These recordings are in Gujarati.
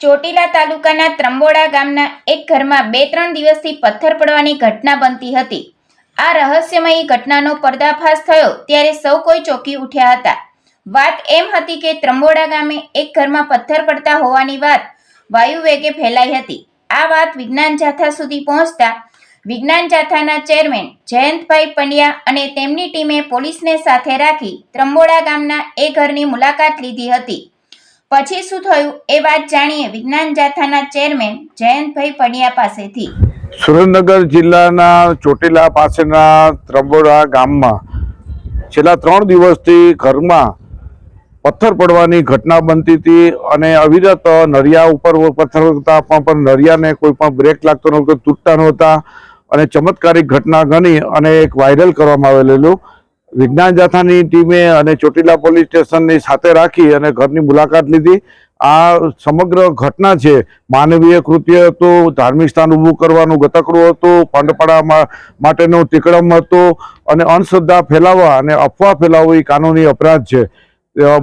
ચોટીલા તાલુકાના ત્રંબોડા ગામના એક ઘરમાં બે ત્રણ દિવસથી પથ્થર પડવાની ઘટના બનતી હતી. આ રહસ્યમયી ઘટનાનો પર્દાફાશ થયો ત્યારે સૌ કોઈ ચોંકી ઉઠ્યા હતા. વાત એમ હતી કે ત્રંબોડા ગામે એક ઘરમાં પથ્થર પડતા હોવાની વાત વાયુ વેગે ફેલાઈ હતી. આ વાત વિજ્ઞાન જાથા સુધી પહોંચતા વિજ્ઞાન જાથાના ચેરમેન જયંતભાઈ પંડ્યા અને તેમની ટીમે પોલીસને સાથે રાખી ત્રંબોડા ગામના એ ઘરની મુલાકાત લીધી હતી. પછી શું થયું? એ વાત જાણીએ વિજ્ઞાન જાથાના ચેરમેન જયંતભાઈ પડિયા પાસેથી. સુરેન્દ્રનગર જિલ્લાના ચોટીલા પાસેના ત્રંબોડા ગામમાં છેલ્લા ત્રણ દિવસથી ઘરમાં પથ્થર પડવાની ઘટના બનતી હતી અને અવિરત નરિયા ઉપર પથ્થર હતા, પણ પણ નરિયાને કોઈ પણ બ્રેક લાગતો નહોતો, તૂટતા નહોતા. અને ચમત્કારિક ઘટના ગણી અને એક વાયરલ કરવામાં આવેલું. વિજ્ઞાન જાથાની ટીમે અને ચોટીલા પોલીસ સ્ટેશનની સાથે રાખી અને ઘરની મુલાકાત લીધી. આ સમગ્ર ઘટના છે, માનવીય કૃત્ય હતું, ધાર્મિક સ્થાન ઊભું કરવાનું ગતકડું હતું, પાંડપાડા માટેનો તિકડમ હતું અને અંધશ્રદ્ધા ફેલાવવા અને અફવા ફેલાવવી કાનૂની અપરાધ છે.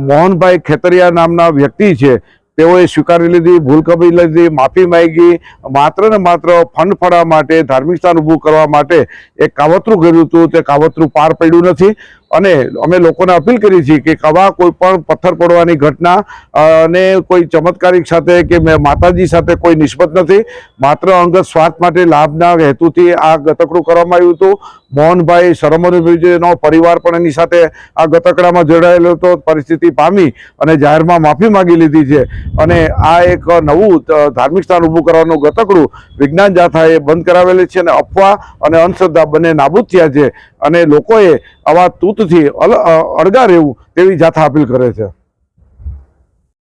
મોહનભાઈ ખેતરિયા નામના વ્યક્તિ છે. તેઓએ સ્વીકારી લીધી, ભૂલ કબી લીધી, માફી માંગી, માત્ર ને માત્ર ફંડ ફાળવા માટે, ધાર્મિક સ્થાન ઊભું કરવા માટે એક કાવતરું કર્યું હતું. તે કાવતરું પાર પડ્યું નથી. અને અમે લોકોને અપીલ કરી છીએ કે કવા કોઈ પણ પથ્થર પડવાની ઘટના અને કોઈ ચમત્કારિક સાથે કે માતાજી સાથે કોઈ નિસ્બત નથી. માત્ર અંગત સ્વાર્થ માટે લાભના હેતુથી આ ગતકડું કરવામાં આવ્યું હતું. મોહનભાઈ સરમનુભાઈનો પરિવાર પણ એની સાથે આ ગતકડામાં જોડાયેલો હતો, પરિસ્થિતિ પામી અને જાહેરમાં માફી માંગી લીધી છે. અને આ એક નવું ધાર્મિક સ્થાન ઊભું કરવાનું ગતકડું વિજ્ઞાન જાથાએ બંધ કરાવેલી છે અને અફવા અને અંધશ્રદ્ધા બંને નાબૂદ થયા છે. અને લોકોએ આવા તૂતથી અળગા રહેવું તેવી જાથા અપીલ કરે છે.